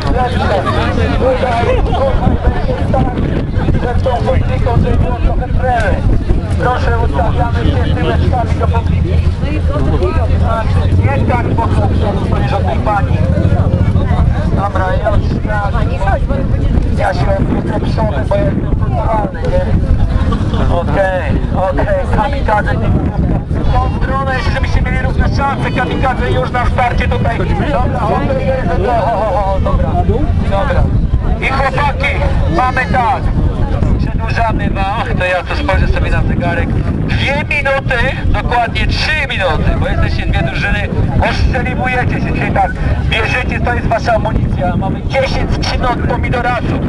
Tutaj, tutaj będzie tak, że tą publiką, żeby było trochę frery. Proszę, ustawiamy się tyłeczkami do publiki. Znaczy, nie tak po prostu, to żadnej pani. Dobra, już tak. Ja się przodem, bo jestem kulturalny, nie? Okej, okej, kamikadze nie w tą stronę, żebyście mieli równe szanse, kamikadze już na starcie tutaj. Dobra, dobra. I chłopaki, mamy tak. Przedłużamy wam, to ja to spojrzę sobie na zegarek. Dwie minuty, dokładnie trzy minuty, bo jesteście dwie drużyny, ostrzeliwujecie się, czyli tak, bierzecie, to jest wasza amunicja. Mamy 10 skrzynek od pomidoracu.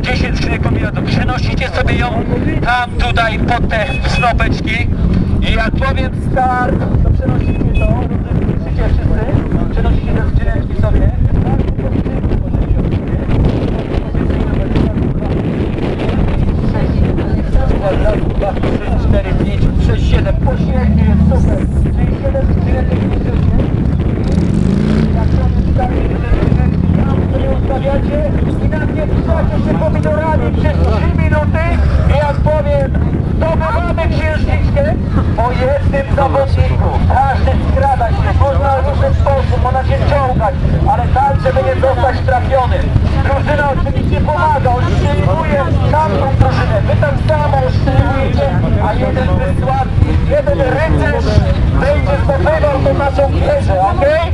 10 skrzynek pomidoracu. Przenosicie sobie ją tam, tutaj, pod te snopeczki. I jak powiem start, to przenosicie to, rozumiecie wszyscy, przenosicie te skrzyneczki sobie. Raz, dwa, trzy, cztery, pięć, sześć, siedem, poświetnie jest super. Czyli siedem skrzynek bierzecie. Jak to jest tak, że tam sobie ustawiacie i nawietrzacie się pomidorami przez 3 minuty i jak powiem, zdobywamy księżniczkę po jednym zawodniku. Każdy skrada się, można w różny sposób, można się czołgać, ale tak, żeby nie zostać trafionym. Drużyna pomaga, ostrzeliwuje tamtą drużynę. Wy tak samo ostrzeliwujecie, a jeden wysłannik, jeden rycerz będzie zdobywał tą naszą wieżę, okej?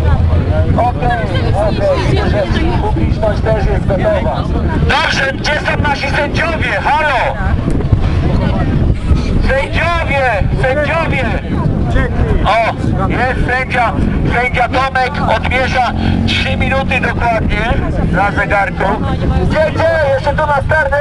Okej, okej, że publiczność też jest gotowa. Dobrze, gdzie są nasi sędziowie? Halo! Sędziowie! Sędziowie! O, jest sędzia, sędzia Tomek odmierza 3 minuty dokładnie na zegarku. Gdzie, gdzie? Jeszcze tu na starty!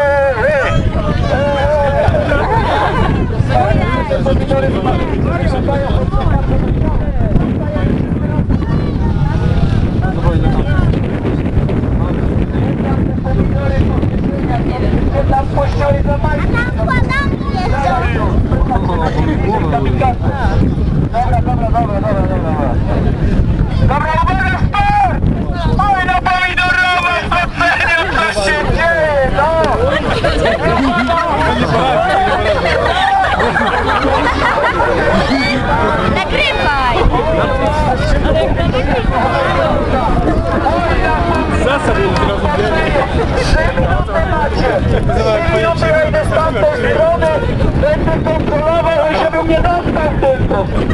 Tam pościeli za majki. Dobra, dobra, dobra, dobra, dobra, dobra. Dobra, uwaga, start! Oj, no pomidorowa, spocenie, co się dzieje, no! Nagrywaj! Trzy minuty macie! Trzy minuty ja idę z tamtej strony, będę kontrolował, żeby mnie dostał tylko!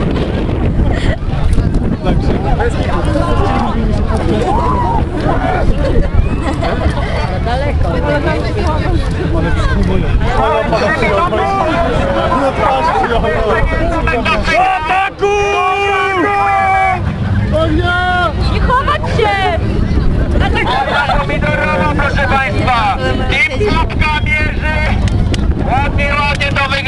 Nie chować się! Dobra, pomidorowa, proszę Państwa! I próbka mierzy! Ładnie, ładnie to wygląda,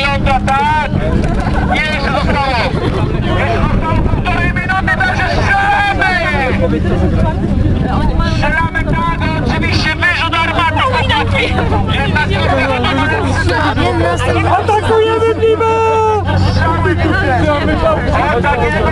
Atakujemy chłopaki,